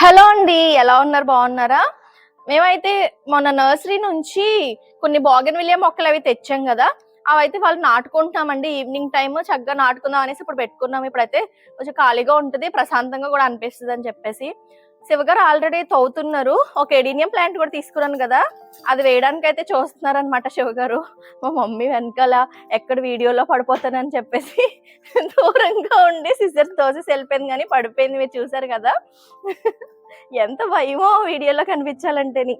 Hello అండి ఎలా ఉన్నారు? బాగున్నారా? మేమైతే మొన్న నర్సరీ నుంచి కొన్ని బాగన్ విలియ మొక్కలు అవి తెచ్చాం కదా అవైతే వాళ్ళు నాటుకుంటున్నామండి. ఈవినింగ్ టైమ్ చక్కగా నాటుకుందాం అనేసి ఇప్పుడు పెట్టుకున్నాం. ఇప్పుడైతే కొంచెం ఖాళీగా ఉంటుంది ప్రశాంతంగా కూడా అనిపిస్తుంది అని చెప్పేసి. శివగారు ఆల్రెడీ తవ్వుతున్నారు. ఒక ఎడీనియం ప్లాంట్ కూడా తీసుకున్నాను కదా. అది వేయడానికి అయితే చూస్తున్నారు అనమాట శివగారు మా మమ్మీ వెనకాల ఎక్కడ వీడియోలో పడిపోతానని చెప్పేసి దూరంగా ఉండి సిజర్ తోసేసి వెళ్ళిపోయింది కానీ పడిపోయింది మీరు చూసారు కదా. ఎంత భయమో వీడియోలో కనిపించాలంటేని.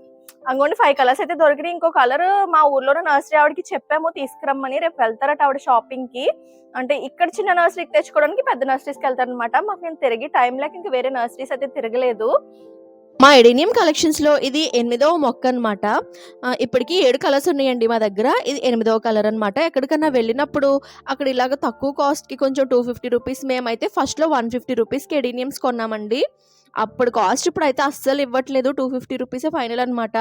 అంగోండి ఫైవ్ కలర్స్ అయితే దొరికినాయి. ఇంకో కలర్ మా ఊర్లోనే నర్సరీ ఆవిడకి చెప్పాము తీసుకురమ్మని. రేపు వెళ్తారట ఆవిడ షాపింగ్కి అంటే ఇక్కడ చిన్న నర్సరీకి తెచ్చుకోవడానికి పెద్ద నర్సరీస్కి వెళ్తారనమాట మాకు నేను తిరిగి టైం లేక ఇంకా వేరే నర్సరీస్ అయితే తిరగలేదు. మా ఎడీనియం కలెక్షన్స్లో ఇది ఎనిమిదవ మొక్క అనమాట ఇప్పటికి ఏడు కలర్స్ ఉన్నాయండి మా దగ్గర. ఇది ఎనిమిదవ కలర్ అనమాట ఎక్కడికన్నా వెళ్ళినప్పుడు అక్కడ ఇలాగ తక్కువ కాస్ట్కి కొంచెం టూ ఫిఫ్టీ రూపీస్ మేమైతే ఫస్ట్లో వన్ ఫిఫ్టీ రూపీస్కి ఎడీనియమ్స్ కొన్నామండి. అప్పుడు కాస్ట్ ఇప్పుడు అయితే అస్సలు ఇవ్వట్లేదు. టూ ఫిఫ్టీ రూపీసే ఫైనల్ అనమాట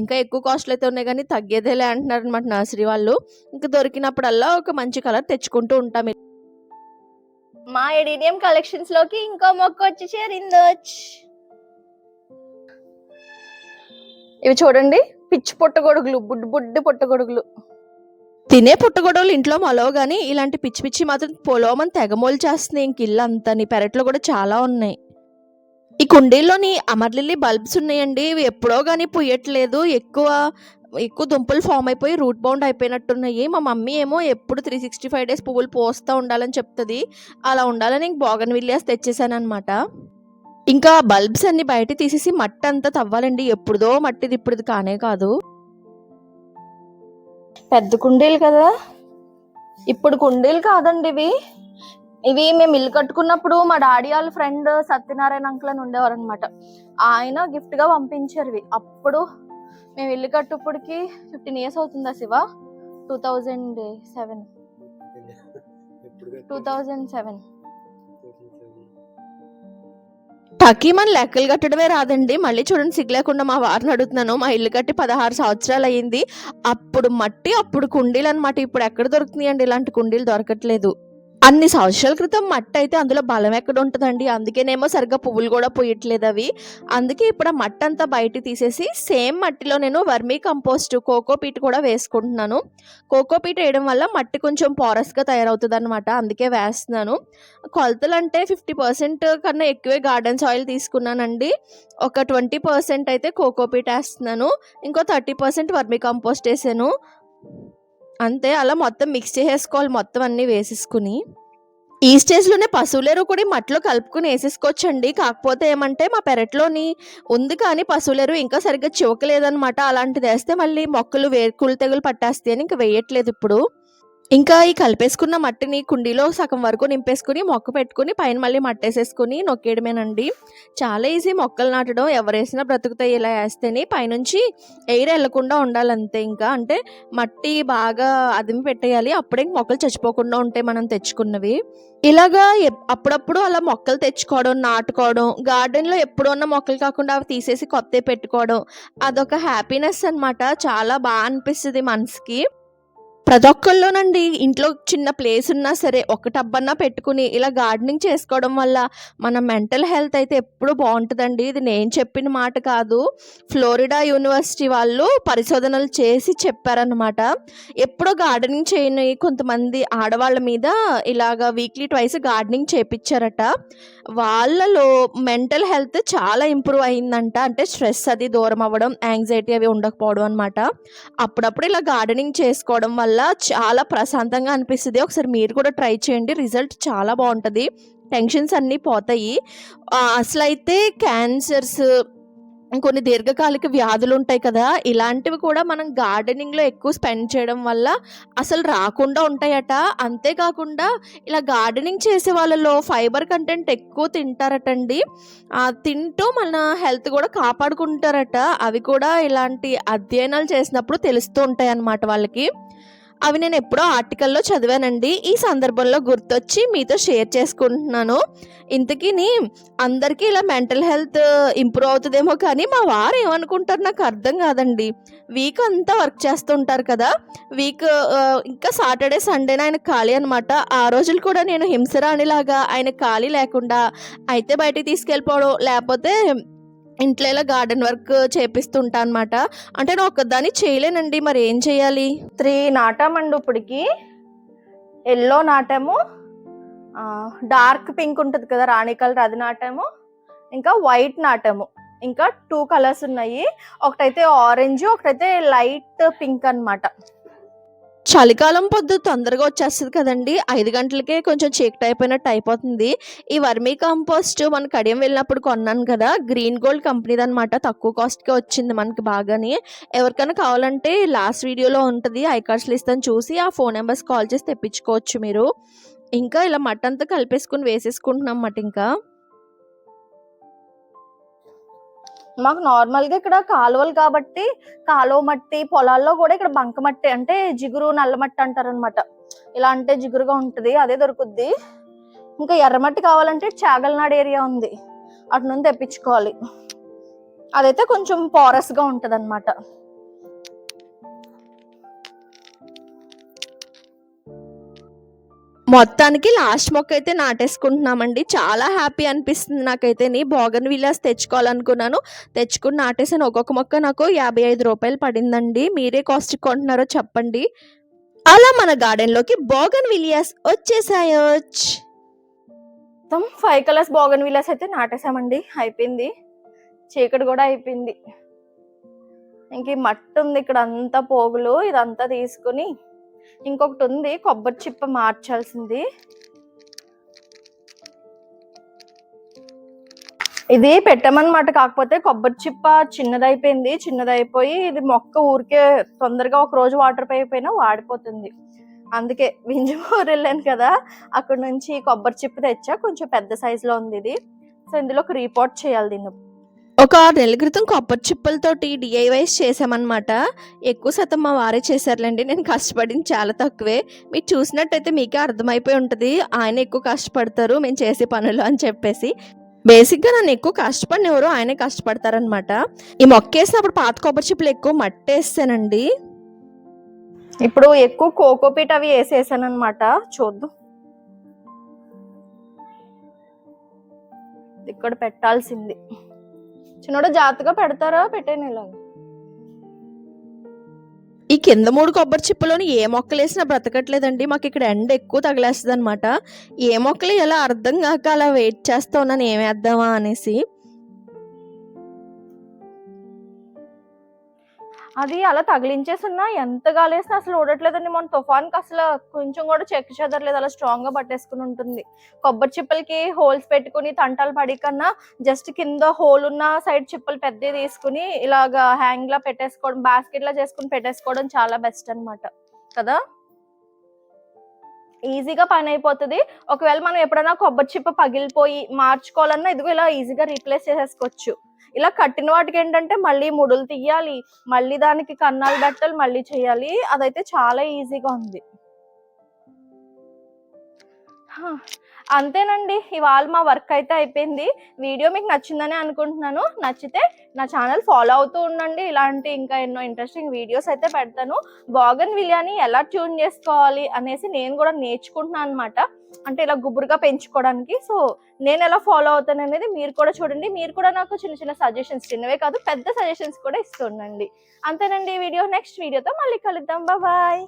ఇంకా ఎక్కువ కాస్ట్లు అయితే ఉన్నాయి కానీ తగ్గేదేలే అంటున్నారు అనమాట నర్సరీ వాళ్ళు. ఇంకా దొరికినప్పుడల్లా ఒక మంచి కలర్ తెచ్చుకుంటూ ఉంటాం. మా ఎడీనియం కలెక్షన్స్లోకి ఇంకో మొక్క వచ్చి చేరిందోచ్. ఇవి చూడండి. పిచ్చి పుట్టగొడుగులు బుడ్డు బుడ్డు పుట్టగొడుగులు. తినే పుట్టగొడవలు ఇంట్లో మొలవు కానీ ఇలాంటి పిచ్చి పిచ్చి మాత్రం పొలవమని తెగమోలు చేస్తున్నాయి ఇంక ఇల్లు అంతా నీ పెరట్లో కూడా చాలా ఉన్నాయి. ఈ కుండీల్లోని అమర్లిల్లీ బల్బ్స్ ఉన్నాయండి. ఇవి ఎప్పుడో కానీ పుయ్యట్లేదు ఎక్కువ ఎక్కువ దుంపలు ఫామ్ అయిపోయి రూట్ బౌండ్ అయిపోయినట్టున్నాయి. మా మమ్మీ ఏమో ఎప్పుడు త్రీ సిక్స్టీ ఫైవ్ డేస్ పువ్వులు పోస్తూ ఉండాలని చెప్తుంది. అలా ఉండాలని ఇంక బోగన్ విలియాస్ తెచ్చేసాను అనమాట ఇంకా బల్బ్స్ అన్ని బయట తీసేసి మట్టి అంతా తవ్వాలండి. ఎప్పుడుదో మట్టిది ఇప్పుడుది కానే కాదు. పెద్ద కుండీలు కదా? ఇప్పుడు కుండీలు కాదండి ఇవి. ఇవి మేము ఇల్లు కట్టుకున్నప్పుడు మా డాడీ వాళ్ళ ఫ్రెండ్ సత్యనారాయణ అంకుల్ అని ఉండేవారు అనమాట ఆయన గిఫ్ట్గా పంపించారు ఇవి. అప్పుడు మేము ఇల్లు కట్టుప్పటికి ఫిఫ్టీన్ ఇయర్స్ అవుతుందా Shiva? Two thousand seven two thousand seven టకీమని లెక్కలు కట్టడమే రాదండి. మళ్ళీ చూడండి సిగ్లేకుండా మా వారిని అడుగుతున్నాను. మా ఇల్లు కట్టి పదహారు సంవత్సరాలు అయ్యింది. అప్పుడు మట్టి అప్పుడు కుండీలు అనమాట ఇప్పుడు ఎక్కడ దొరుకుతున్నాయండి? ఇలాంటి కుండీలు దొరకట్లేదు. అన్ని సంవత్సరాల క్రితం మట్టి అయితే అందులో బలం ఎక్కడ ఉంటుందండి? అందుకేనేమో సరిగ్గా పువ్వులు కూడా పోయట్లేదు అవి. అందుకే ఇప్పుడు ఆ మట్టి అంతా బయట తీసేసి సేమ్ మట్టిలో నేను వర్మీ కంపోస్ట్ కోకోపీట్ కూడా వేసుకుంటున్నాను. కోకోపీట్ వేయడం వల్ల మట్టి కొంచెం పోరస్గా తయారవుతుంది అనమాట అందుకే వేస్తున్నాను. కొలతలు అంటే ఫిఫ్టీ పర్సెంట్ కన్నా ఎక్కువే గార్డెన్ సాయిల్ తీసుకున్నానండి. ఒక ట్వంటీ పర్సెంట్ అయితే కోకోపీట్ వేస్తున్నాను. ఇంకో థర్టీ పర్సెంట్ వర్మీ కంపోస్ట్ వేసాను. అంతే అలా మొత్తం మిక్స్ చేసేసుకోవాలి మొత్తం అన్నీ వేసేసుకుని. ఈ స్టేజ్లోనే పశువులేరు కూడా మట్టిలో కలుపుకుని వేసేసుకోవచ్చండి. కాకపోతే ఏమంటే మా పెరట్లోని ఉంది కానీ పశువులేరు ఇంకా సరిగ్గా చివకలేదనమాట అలాంటిది వేస్తే మళ్ళీ మొక్కలు వేర్కులు తెగులు పట్టేస్తాయని అని ఇంకా వేయట్లేదు ఇప్పుడు. ఇంకా ఈ కలిపేసుకున్న మట్టిని కుండీలో సగం వరకు నింపేసుకుని మొక్క పెట్టుకుని పైన మళ్ళీ మట్టేసేసుకుని నొక్కేయడమేనండి. చాలా ఈజీ మొక్కలు నాటడం. ఎవరేసినా బ్రతుకుతాయి ఇలా వేస్తేనే. పైనుంచి ఎయిర్ వెళ్ళకుండా ఉండాలంతే ఇంకా. అంటే మట్టి బాగా అదిమి పెట్టేయాలి. అప్పుడే మొక్కలు చచ్చిపోకుండా ఉంటాయి మనం తెచ్చుకున్నవి. ఇలాగా అప్పుడప్పుడు అలా మొక్కలు తెచ్చుకోవడం నాటుకోవడం గార్డెన్లో ఎప్పుడు ఉన్న మొక్కలు కాకుండా అవి తీసేసి కొత్తవి పెట్టుకోవడం అదొక హ్యాపీనెస్ అనమాట చాలా బాగా అనిపిస్తుంది మనసుకి. ప్రతి ఒక్కళ్ళునండి ఇంట్లో చిన్న ప్లేస్ ఉన్నా సరే ఒక టబ్బన్నా పెట్టుకుని ఇలా గార్డెనింగ్ చేసుకోవడం వల్ల మన మెంటల్ హెల్త్ అయితే ఎప్పుడు బాగుంటుందండి. ఇది నేను చెప్పిన మాట కాదు. ఫ్లోరిడా యూనివర్సిటీ వాళ్ళు పరిశోధనలు చేసి చెప్పారనమాట ఎప్పుడో గార్డెనింగ్ చేయని కొంతమంది ఆడవాళ్ళ మీద ఇలాగ వీక్లీ ట్వైస్ గార్డెనింగ్ చేపించారట వాళ్ళలో మెంటల్ హెల్త్ చాలా ఇంప్రూవ్ అయిందంట. అంటే స్ట్రెస్ అది దూరం అవ్వడం యాంగ్జైటీ అవి ఉండకపోవడం అనమాట అప్పుడప్పుడు ఇలా గార్డెనింగ్ చేసుకోవడం వల్ల చాలా ప్రశాంతంగా అనిపిస్తుంది. ఒకసారి మీరు కూడా ట్రై చేయండి. రిజల్ట్ చాలా బాగుంటుంది. టెన్షన్స్ అన్నీ పోతాయి. అసలైతే క్యాన్సర్స్ కొన్ని దీర్ఘకాలిక వ్యాధులు ఉంటాయి కదా ఇలాంటివి కూడా మనం గార్డెనింగ్లో ఎక్కువ స్పెండ్ చేయడం వల్ల అసలు రాకుండా ఉంటాయట. అంతేకాకుండా ఇలా గార్డెనింగ్ చేసే వాళ్ళలో ఫైబర్ కంటెంట్ ఎక్కువ తింటారటండి. తింటూ మన హెల్త్ కూడా కాపాడుకుంటారట. అవి కూడా ఇలాంటి అధ్యయనాలు చేసినప్పుడు తెలుస్తూ ఉంటాయి అన్నమాట వాళ్ళకి. అవి నేను ఎప్పుడో ఆర్టికల్లో చదివానండి. ఈ సందర్భంలో గుర్తొచ్చి మీతో షేర్ చేసుకుంటున్నాను. ఇంతకీ అందరికీ ఇలా మెంటల్ హెల్త్ ఇంప్రూవ్ అవుతుందేమో కానీ మా వారు ఏమనుకుంటారు నాకు అర్థం కాదండి. వీక్ అంతా వర్క్ చేస్తుంటారు కదా. వీక్ ఇంకా సాటర్డే సండేనే ఆయన ఖాళీ అనమాట ఆ రోజులు కూడా నేను హింసరాణిలాగా ఆయన ఖాళీ లేకుండా అయితే బయటికి తీసుకెళ్ళిపోవడం లేకపోతే ఇంట్లో ఇలా గార్డెన్ వర్క్ చేపిస్తుంటా అనమాట అంటే నేను ఒకదాన్ని చేయలేనండి. మరి ఏం చేయాలి? త్రీ నాటామండి ఇప్పటికి. ఎల్లో నాటాము. డార్క్ పింక్ ఉంటుంది కదా రాణి కలర్ అది నాటాము. ఇంకా వైట్ నాటాము. ఇంకా టూ కలర్స్ ఉన్నాయి. ఒకటైతే ఆరెంజ్ ఒకటైతే లైట్ పింక్ అన్నమాట. చలికాలం పొద్దు తొందరగా వచ్చేస్తుంది కదండి. ఐదు గంటలకే కొంచెం చీకటి అయిపోయినట్టు అయిపోతుంది. ఈ వర్మీ కంపోస్ట్ మన కడియం వెళ్ళినప్పుడు కొన్నాను కదా గ్రీన్ గోల్డ్ కంపెనీది అనమాట తక్కువ కాస్ట్కే వచ్చింది మనకి బాగాని. ఎవరికైనా కావాలంటే లాస్ట్ వీడియోలో ఉంటుంది. ఐ కార్డ్స్లో ఇస్తాను చూసి ఆ ఫోన్ నెంబర్స్ కాల్ చేసి తెప్పించుకోవచ్చు మీరు. ఇంకా ఇలా మట్టి అంతా కలిపేసుకుని వేసేసుకుంటున్నాం అన్నమాట ఇంకా. మాకు నార్మల్గా ఇక్కడ కాలువలు కాబట్టి కాలువ మట్టి పొలాల్లో కూడా ఇక్కడ బంక మట్టి అంటే జిగురు నల్ల మట్టి అంటారు అనమాట ఇలా అంటే జిగురుగా ఉంటుంది అదే దొరుకుద్ది. ఇంకా ఎర్రమట్టి కావాలంటే చాగల్నాడు ఏరియా ఉంది. అటు నుండి తెప్పించుకోవాలి. అదైతే కొంచెం పారస్గా అనమాట మొత్తానికి లాస్ట్ మొక్క అయితే నాటేసుకుంటున్నామండి. చాలా హ్యాపీ అనిపిస్తుంది నాకైతే. నీ బోగన్ విలాస్ తెచ్చుకోవాలనుకున్నాను. తెచ్చుకుని నాటేసాను ఒక్కొక్క మొక్క నాకు యాభై ఐదు రూపాయలు పడిందండి. మీరే కాస్ట్ కొంటున్నారో చెప్పండి. అలా మన గార్డెన్లోకి బోగన్ విలియాస్ వచ్చేసాయోచ్ మొత్తం ఫైవ్ కలర్స్ బోగన్ విలాస్ అయితే నాటేసామండి అయిపోయింది. చీకటి కూడా అయిపోయింది. ఇంక మట్టి ఉంది. ఇక్కడ అంతా పోగులు. ఇదంతా తీసుకుని ఇంకొకటి ఉంది కొబ్బరి చిప్ప మార్చాల్సింది. ఇది పెట్టామన్నమాట కాకపోతే కొబ్బరి చిప్ప చిన్నదైపోయింది చిన్నదైపోయి ఇది మొక్క ఊరికే తొందరగా ఒక రోజు వాటర్ పైపోయినా వాడిపోతుంది. అందుకే వింజమూరు వెళ్ళాను కదా అక్కడ నుంచి కొబ్బరి చిప్ప తెచ్చా కొంచెం పెద్ద సైజులో ఉంది ఇది. సో ఇందులో ఒక రిపోర్ట్ చేయాలి దీన్ని. ఒక ఆరు నెలల క్రితం కొబ్బరి చిప్పలతోటి డిఐవైస్ చేసామన్నమాట ఎక్కువ శాతం మా వారే చేశారులేండి. నేను కష్టపడింది చాలా తక్కువే. మీరు చూసినట్టయితే మీకే అర్థమైపోయి ఉంటుంది. ఆయన ఎక్కువ కష్టపడతారు మేము చేసే పనులు అని చెప్పేసి. బేసిక్గా నన్ను ఎక్కువ కష్టపడినెవరు ఆయనే కష్టపడతారనమాట ఈ మొక్క వేసినప్పుడు పాత కొబ్బరి చిప్పలు ఎక్కువ మట్టి వేస్తానండి. ఇప్పుడు ఎక్కువ కోకోపీట్ అవి వేసేసాను అనమాట చూద్దాం ఇక్కడ పెట్టాల్సింది. చిన్నోడు జాగ్రత్తగా పెడతారా పెట్టాను ఇలా? ఈ కింద మూడు కొబ్బరి చిప్పలోని ఏ మొక్కలు వేసినా బ్రతకట్లేదండి. మాకు ఇక్కడ ఎండ ఎక్కువ తగిలేస్తుంది అనమాట ఏ మొక్కలు ఎలా అర్థం కాక అలా వెయిట్ చేస్తా ఉన్నాను ఏమేద్దామా అనేసి. అది అలా తగిలించేసున్నా ఎంత గాలేసినా అసలు ఊడట్లేదండి. మన తుఫాన్కి అసలు కొంచెం కూడా చెక్ చెదరలేదు. అలా స్ట్రాంగ్గా పట్టేసుకుని ఉంటుంది. కొబ్బరి చిప్పలకి హోల్స్ పెట్టుకుని తంటాలు పడి కన్నా జస్ట్ కింద హోల్ ఉన్న సైడ్ చిప్పలు పెద్దవి తీసుకుని ఇలాగా హ్యాంగ్ లా పెట్టేసుకోవడం బాస్కెట్ లా చేసుకుని పెట్టేసుకోవడం చాలా బెస్ట్ అన్నమాట. కదా? ఈజీగా పని అయిపోతుంది. ఒకవేళ మనం ఎప్పుడైనా కొబ్బరి చిప్ప పగిలిపోయి మార్చుకోవాలన్నా ఇదిగో ఇలా ఈజీగా రీప్లేస్ చేసేసుకోవచ్చు. ఇలా కట్టిన వాటికి ఏంటంటే మళ్ళీ ముడులు తీయాలి మళ్ళీ దానికి కన్నాలు బట్టలు మళ్ళీ చేయాలి. అదైతే చాలా ఈజీగా ఉంది. అంతేనండి. ఇవాళ మా వర్క్ అయితే అయిపోయింది. వీడియో మీకు నచ్చిందని అనుకుంటున్నాను. నచ్చితే నా ఛానల్ ఫాలో అవుతూ ఉండండి. ఇలాంటి ఇంకా ఎన్నో ఇంట్రెస్టింగ్ వీడియోస్ అయితే పెడతాను. బాగన్ విలియాని ఎలా ట్యూన్ చేసుకోవాలి అనేసి నేను కూడా నేర్చుకుంటున్నాను అనమాట అంటే ఇలా గుబురుగా పెంచుకోవడానికి. సో నేను ఎలా ఫాలో అవుతాను అనేది మీరు కూడా చూడండి. మీరు కూడా నాకు చిన్న చిన్న సజెషన్స్ చిన్నవే కాదు పెద్ద సజెషన్స్ కూడా ఇస్తుండండి అంతేనండి ఈ వీడియో. నెక్స్ట్ వీడియోతో మళ్ళీ కలుద్దాం. బాయ్.